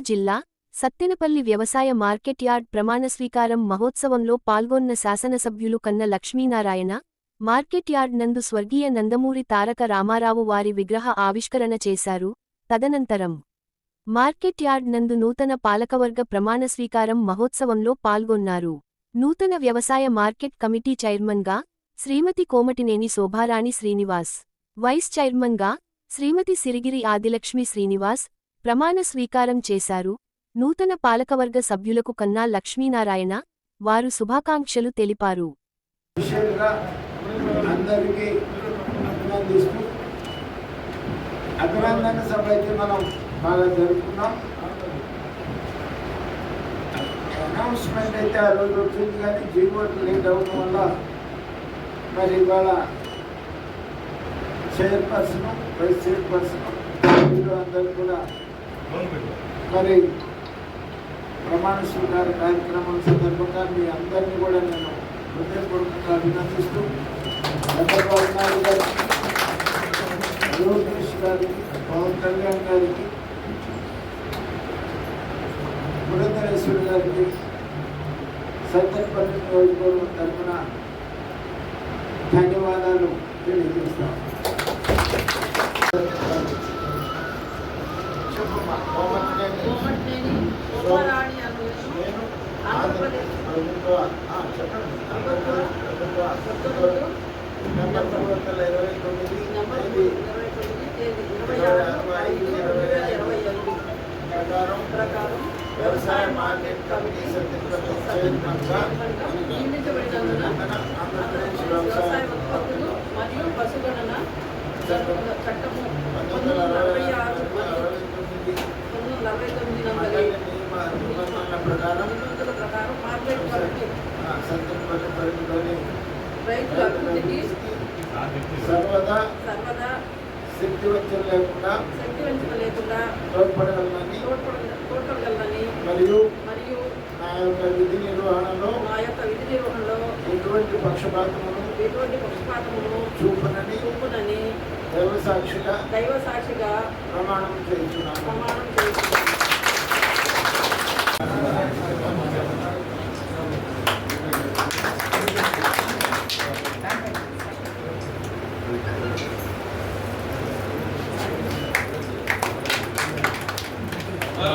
జిల్లా సత్తెనపల్లి వ్యవసాయ market yard ప్రమాణ స్వీకారం మహోత్సవంలో పాల్గొన్న శాసనసభ్యులు కన్న లక్ష్మీనారాయణ మార్కెట్ యార్డ్ నందు స్వర్గీయ నందమూరి తారక రామారావు వారి విగ్రహ ఆవిష్కరణ చేశారు. తదనంతరం మార్కెట్ యార్డ్ నందు నూతన పాలకవర్గ ప్రమాణ స్వీకారం మహోత్సవంలో పాల్గొన్నారు. నూతన వ్యవసాయ మార్కెట్ కమిటీ చైర్మన్గా శ్రీమతి కోమటినేని శోభారాణి శ్రీనివాస్ వైస్ చైర్మన్గా శ్రీమతి సిరిగిరి ఆదిలక్ష్మి శ్రీనివాస్ ప్రమాణ స్వీకారం చేశారు. నూతన పాలకవర్గ సభ్యులకు కన్నా లక్ష్మీనారాయణ వారు శుభాకాంక్షలు తెలిపారు. అభినందన సభ అయితే మనం బాగా జరుపుకున్నాం. అనౌన్స్మెంట్ అయితే ఆ రోజు వచ్చింది కానీ జీవోలు లేట్ అవ్వడం వల్ల మరి ఇవాళ చైర్పర్సన్ వైస్ చైర్పర్సన్ అందరూ కూడా మరి ప్రమాణ స్వీకార కార్యక్రమం సందర్భంగా మీ అందరినీ కూడా నేను హృదయపూర్వకంగా అభినందిస్తూ చంద్రబాబు నాయుడు గారికి లోకేష్ గారికి పవన్ కళ్యాణ్ గారికి పురంధరేశ్వరి గారికి సత్యపల్లి నియోజకవర్గం తరఫున ధన్యవాదాలు. నెంబర్ మూడు వందల ఇరవై తొమ్మిది ప్రకారం ప్రకారం వ్యవసాయ మార్కెట్ కమిటీ ఆంధ్రప్రదేశ్ వ్యవసాయ వ్యవసాయ ఉత్పత్తులు మరియు పశుగణన చట్టము చట్టము పంతొమ్మిది వందల అరవై ఆరు మరియు అరవై తొమ్మిది పంతొమ్మిది వందల అరవై తొమ్మిది నంబర్ మండలి నియమ నిబంధనల ప్రకారం నిబంధనల ప్రకారం మార్కెట్ కమిటీ ఆ, సత్యపల్లి పరిధిలోని రైతుల అభివృద్ధికి సర్వదా సర్వదా శక్తి వంచన లేకుండా శక్తి వంచన లేకుండా తోడ్పడగలనని తోడ్పడ- తోడ్పడగలనని మరియు మరియు నా యొక్క విధి నిర్వహణలో మా యొక్క విధి నిర్వహణలో ఎటువంటి పక్షపాతమును ఎటువంటి పక్షపాతమును చూపనని చూపునని దైవ సాక్షిగా దైవ సాక్షిగా ప్రమాణం చేస్తున్నాను. ప్రమాణం చేస్తున్నాను.